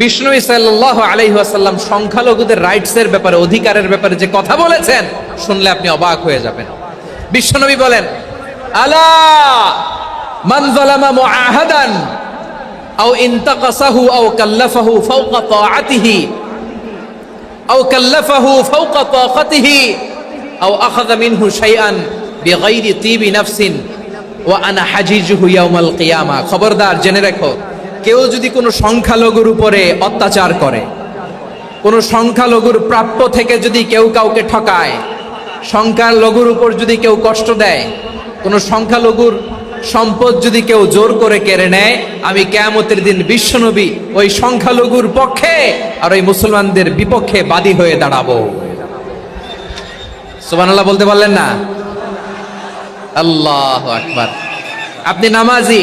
বিষ্ণু সাল্লাহ আলহিহাসাল্লাম সংখ্যালঘুদের রাইটসের ব্যাপারে, অধিকারের ব্যাপারে যে কথা বলেছেন, শুনলে আপনি অবাক হয়ে যাবেন। বিশ্বনবী বলেন, আলা মান যালামা মুআহাদান আও ইনতাকাসাহু আও কাল্লাফাহু ফাওকা তাআতিহি আও কাল্লাফাহু ফাওকা তাকাতিহি আও আখাযা মিনহু শাইআন বিগাইরি তিবি নাফসিন ওয়া আনা হাজিজুহু ইয়াউমাল খবরদার, জেনে রাখো কেউ যদি কোনো সংখ্যালঘুর উপরে অত্যাচার করে, কোনো সংখ্যালঘুর প্রাপ্য থেকে যদি কেউ কাউকে ঠকায়, সংখ্যালঘুর উপর যদি কেউ কষ্ট দেয়, কোনো সংখ্যালঘুর সম্পদ যদি কেউ জোর করে কেড়ে নেয়, আমি কেয়ামতের দিন বিশ্বনবী ওই সংখ্যালঘুর পক্ষে আর ওই মুসলমানদের বিপক্ষে বাদী হয়ে দাঁড়াবো। সুবহানাল্লাহ বলতে পারলেন না? আল্লাহ আকবার। আপনি নামাজি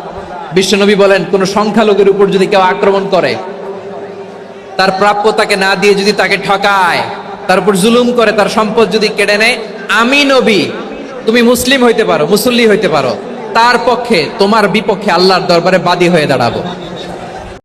বিশ্বনবী বলেন, কোন সংখ্যালঘুর উপর যদি কেউ আক্রমণ করে, তার প্রাপ্য তাকে না দিয়ে যদি তাকে ঠকায়, তার উপর জুলুম করে, তার সম্পদ যদি কেড়ে নেয়, আমি নবী, তুমি মুসলিম হইতে পারো, মুসল্লি হইতে পারো, তার পক্ষে, তোমার বিপক্ষে আল্লাহর দরবারে বাদী হয়ে দাঁড়াবো।